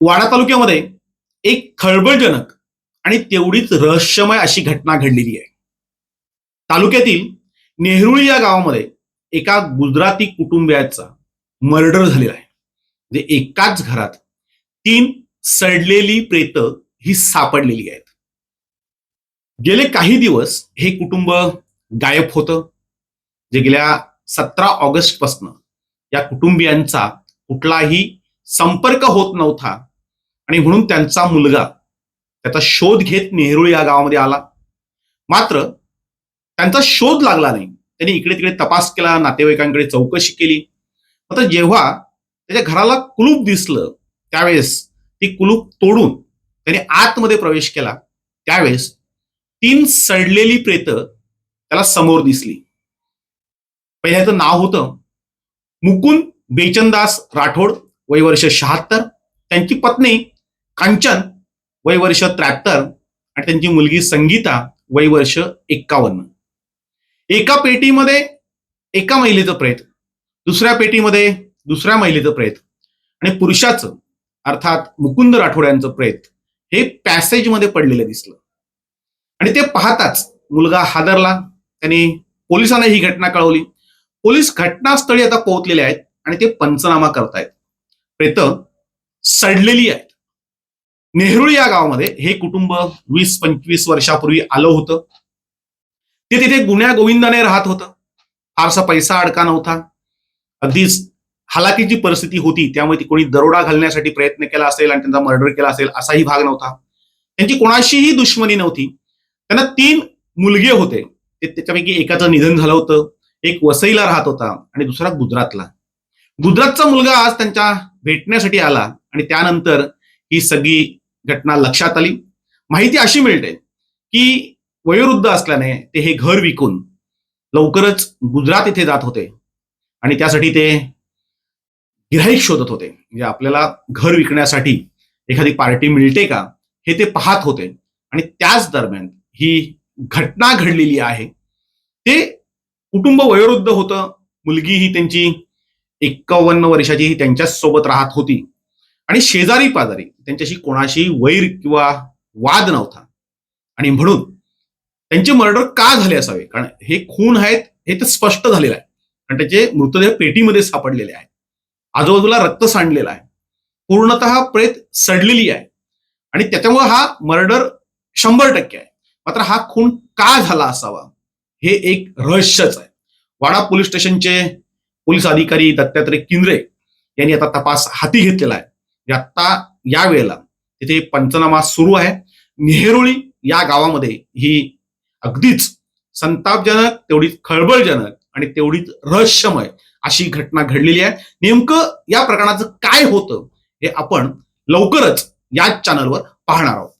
वाडा तालुक्यामध्ये एक खळबळजनक आणि तेवढीच रहस्यमय अशी घटना घडलेली आहे. तालुक्यातील नेहरूळी या गावामध्ये एका गुजराती कुटुंबियाचा मर्डर झालेला आहे. म्हणजे एकाच घरात तीन सडलेली प्रेत ही सापडलेली आहेत. गेले काही दिवस हे कुटुंब गायब होतं. जे गेल्या सतरा ऑगस्ट पासन या कुटुंबियांचा कुठलाही संपर्क होत नव्हता. आणि म्हणून त्यांचा मुलगा त्याचा शोध घेत नेहरू या गावामध्ये आला. मात्र त्यांचा शोध लागला नाही. त्यांनी इकडे तिकडे तपास केला नातेवाईकांकडे चौकशी केली. आता जेव्हा त्याच्या घराला कुलूप दिसलं त्यावेळेस ती कुलूप तोडून त्याने आतमध्ये प्रवेश केला. त्यावेळेस तीन सडलेली प्रेत त्याला समोर दिसली. पहिल्याचं नाव होतं मुकुंद बेचनदास राठोड वय वर्ष शहात्तर. त्यांची पत्नी कांचन वय वर्ष त्र्याहत्तर आणि त्यांची मुलगी संगीता वय वर्ष एक्कावन्न. एका पेटीमध्ये एका महिलेचं प्रेत दुसऱ्या पेटीमध्ये दुसऱ्या महिलेचं प्रेत आणि पुरुषाचं अर्थात मुकुंद राठोड यांचं प्रेत हे पॅसेजमध्ये पडलेलं दिसलं. आणि ते पाहताच मुलगा हादरला. त्याने पोलिसांना ही घटना कळवली. पोलीस घटनास्थळी आता पोहोचलेले आहेत आणि ते पंचनामा करतायत. प्रेत सडलेली आहेत. नेहरू या गावामध्ये हे कुटुंब वीस पंचवीस वर्षापूर्वी आलं होतं. ते तिथे गुन्ह्या गोविंदाने राहत होतं. फारसा पैसा अडका नव्हता. अगदीच हालाकीची परिस्थिती होती. त्यामुळे ती कोणी दरोडा घालण्यासाठी प्रयत्न केला असेल आणि त्यांचा मर्डर केला असेल असाही भाग नव्हता. त्यांची कोणाशीही दुश्मनी नव्हती. त्यांना तीन मुलगे होते. ते त्याच्यापैकी एकाचं निधन झालं होतं. एक वसईला राहत होता आणि दुसरा गुजरातला. गुजरातचा मुलगा आज त्यांच्या भेटण्यासाठी आला आणि त्यानंतर ही सगळी घटना लक्षात आली. माहिती अशी मिळते की वयोवृद्ध असल्याने ते हे घर विकून लवकरच गुजरात इथे जात होते आणि त्यासाठी ते गिराईक शोधत होते. म्हणजे आपल्याला घर विकण्यासाठी एखादी पार्टी मिळते का हे ते पाहत होते. आणि त्याच दरम्यान ही घटना घडलेली आहे. ते कुटुंब वयोवृद्ध होतं. मुलगी ही त्यांची एक्कावन्न वर्षाची ही त्यांच्याच सोबत राहत होती. आणि शेजारी पाजारी त्यांच्याशी कोणाशी वैर किंवा वाद नव्हता. आणि म्हणून त्यांचे मर्डर का झाले असावे? कारण हे खून आहेत हे तर स्पष्ट झालेलं आहे. आणि त्याचे मृतदेह पेटीमध्ये सापडलेले आहेत. आजूबाजूला रक्त सांडलेलं आहे. पूर्णतः प्रेत सडलेली आहे. आणि त्याच्यामुळे हा मर्डर शंभर टक्के आहे. मात्र हा खून का झाला असावा? हे एक रहस्यच आहे. वाडा पोलीस स्टेशनचे पोलीस अधिकारी दत्तात्रय किंद्रे यांनी आता तपास हाती घेतलेला आहे. म्हणजे आता या वेळेला तिथे पंचनामा सुरू आहे. नेहरूळी या गावामध्ये ही अगदीच संतापजनक तेवढीच खळबळजनक आणि तेवढीच रहस्यमय अशी घटना घडलेली आहे. नेमकं या प्रकरणाचं काय होतं हे आपण लवकरच याच चॅनलवर पाहणार आहोत.